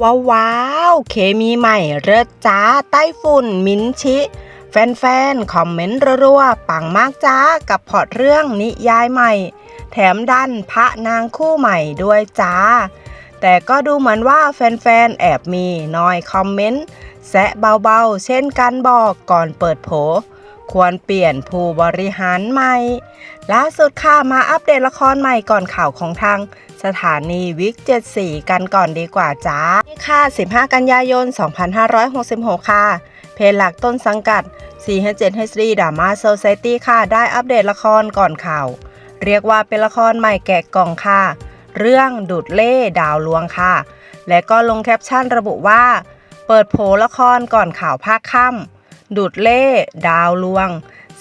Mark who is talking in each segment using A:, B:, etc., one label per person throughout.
A: ว้าววาวเคมีใหม่เลิศจ้าไต้ฝุ่น มินชิ แฟนๆ คอมเมนต์รัวๆ ปังมากจ้ากับพอร์ตเรื่องนิยายใหม่ แถมดันพระนางคู่ใหม่ด้วยจ้า แต่ก็ดูเหมือนว่าแฟนๆ แอบมีน้อยคอมเมนต์ แซะเบาๆ เช่นกันบอกก่อนเปิดโผ ควรเปลี่ยนผู้บริหารใหม่ ล่าสุดค่ะมาอัปเดตละครใหม่ก่อนข่าวของทางสถานีวิก 74 กันก่อนดีกว่าจ้านี่ค่ะ 15 กันยายน 2566 ค่ะ เพจหลักต้นสังกัด 457 HD Drama Society ค่ะ ได้อัปเดตละครก่อนข่าว เรียกว่าเป็นละครใหม่แกะกล่องค่ะ เรื่องดูดเล่ดาวลวงค่ะ และก็ลงแคปชั่นระบุว่า เปิดโผละครก่อนข่าวภาคค่ำ ดูดเล่ ดาวลวง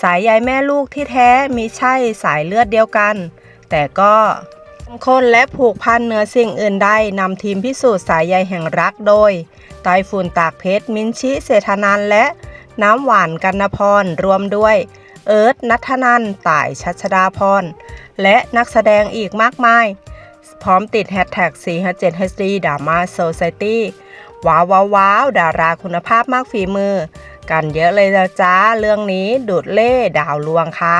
A: สายใยแม่ลูกที่แท้มีใช่สายเลือดเดียวกัน แต่ก็เข้มข้นและผูกพันเหนือสิ่งอื่นใดนำทีมพิสูจน์สายใยแห่งรักโดยไต้ฝุ่นตากเพชร มินชิเศรษฐนันและน้ำหวานกันนพร รวมด้วย เอิร์ธนัทนันต่ายชัชดาพร และนักแสดงอีกมากมาย พร้อมติดแฮชแท็ก457 HD Drama Society ว้าวว้าวว้าวดาราคุณภาพมากฝีมือ กันเยอะเลยนะจ้าเรื่องนี้ดูดเล่ดาวลวงค่ะ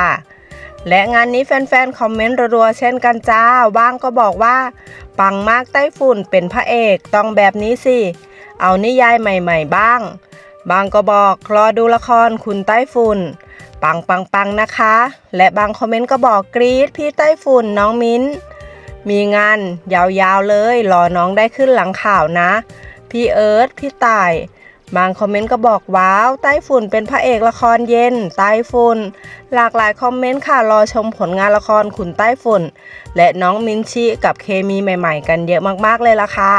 A: และงานนี้แฟนๆ คอมเมนต์รัวๆเช่นกันจ้าบ้างก็บอกว่า ปังมากไต้ฝุ่นเป็นพระเอกต้องแบบนี้สิ เอานิยายใหม่ๆบ้าง บางก็บอกรอดูละครคุณไต้ฝุ่น ปังปังปังนะคะ และบางคอมเมนต์ก็บอกกรี๊ดพี่ไต้ฝุ่นน้องมิ้น มีงานยาวๆเลยรอน้องได้ขึ้นหลังข่าวนะ พี่เอิร์ธพี่ต่าย บางคอมเมนต์ก็บอกว้าว ไต้ฝุ่นเป็นพระเอกละครเย็น ไต้ฝุ่น หลากหลายคอมเมนต์ค่ะ รอชมผลงานละครขุนไต้ฝุ่น และน้องมินชิกับเคมีใหม่ๆ กันเยอะมากๆเลยละค่ะ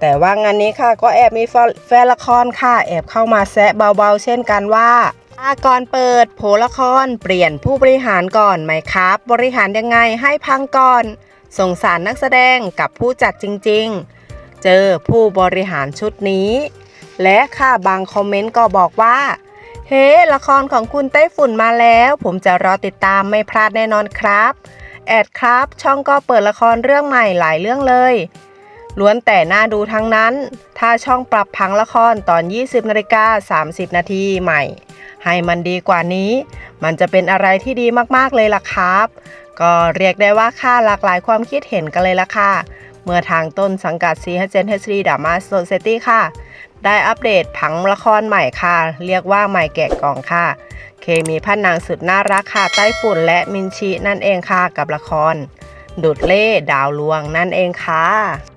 A: แต่ว่างานนี้ค่ะก็แอบมีแฟนละครค่ะ แอบเข้ามาแซะเบาๆ เช่นกันว่าอาก่อนเปิด โผละคร เปลี่ยนผู้บริหารก่อนไหมครับ บริหารยังไงให้พังก่อน สงสารนักแสดงกับผู้จัดจริง ๆ เจอผู้บริหารชุดนี้ และค่ะบางคอมเมนต์ก็บอกว่า เฮ้ละครของคุณไต้ฝุ่นมาแล้ว ผมจะรอติดตามไม่พลาดแน่นอนครับ แอดครับ ช่องก็เปิดละครเรื่องใหม่หลายเรื่องเลยล้วนแต่น่าดูทั้งนั้น ถ้าช่องปรับพังละครตอน 20นาฬิกา30 นาทีใหม่ ให้มันดีกว่านี้ มันจะเป็นอะไรที่ดีมากๆเลยล่ะครับ ก็เรียกได้ว่าค่าหลากหลายความคิดเห็นกันเลยล่ะค่ะ เมื่อทางต้นสังกัด c h 7 HD Drama Society ค่ะ ได้อัปเดตผังละครใหม่ค่ะ เรียกว่าใหม่แกะกล่องค่ะ เคมีพันนางสุดน่ารักค่ะไต้ฝุ่นและมินชินั่นเองค่ะกับละคร ดุดเล่ดาวลวงนั่นเองค่ะ